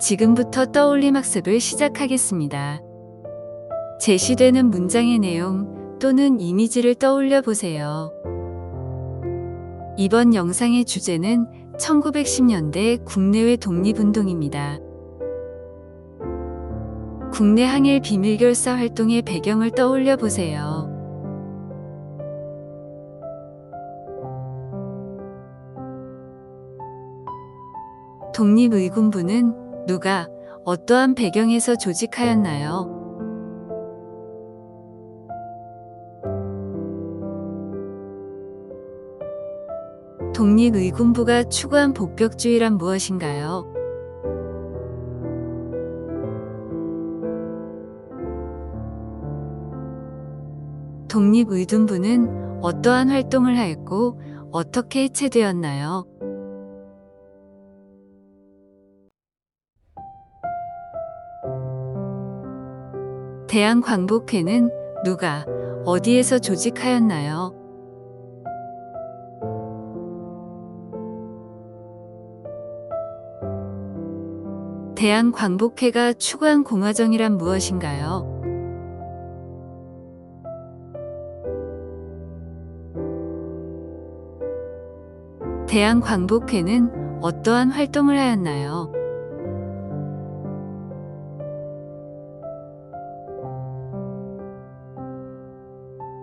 지금부터 떠올림 학습을 시작하겠습니다. 제시되는 문장의 내용 또는 이미지를 떠올려 보세요. 이번 영상의 주제는 1910년대 국내외 독립운동입니다. 국내 항일 비밀결사 활동의 배경을 떠올려 보세요. 독립의군부는 누가 어떠한 배경에서 조직하였나요? 독립의군부가 추구한 복벽주의란 무엇인가요? 독립의둔부는 어떠한 활동을 하였고 어떻게 해체되었나요? 대한광복회는 누가 어디에서 조직하였나요? 대한광복회가 추구한 공화정이란 무엇인가요? 대한광복회는 어떠한 활동을 하였나요?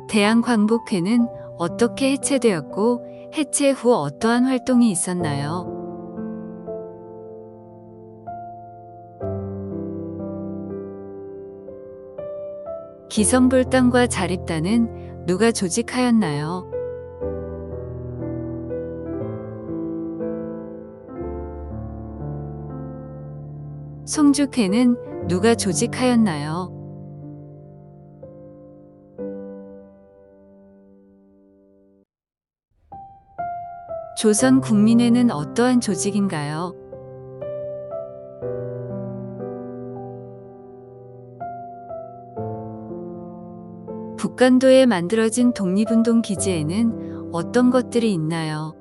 대한광복회는 어떻게 해체되었고 해체 후 어떠한 활동이 있었나요? 기성불당과 자립단은 누가 조직하였나요? 송주회는 누가 조직하였나요? 조선 국민회는 어떠한 조직인가요? 북간도에 만들어진 독립운동 기지에는 어떤 것들이 있나요?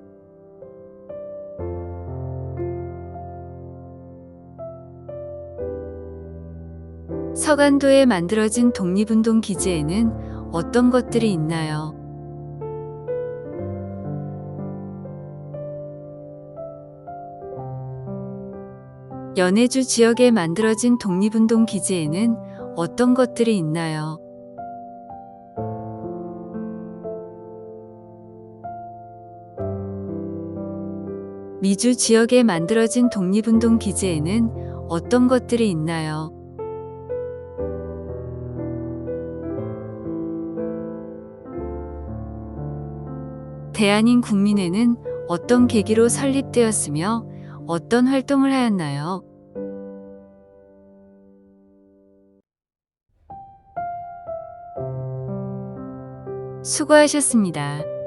서간도에 만들어진 독립운동 기지에는 어떤 것들이 있나요? 연해주 지역에 만들어진 독립운동 기지에는 어떤 것들이 있나요? 미주 지역에 만들어진 독립운동 기지에는 어떤 것들이 있나요? 대한인 국민회는 어떤 계기로 설립되었으며 어떤 활동을 하였나요? 수고하셨습니다.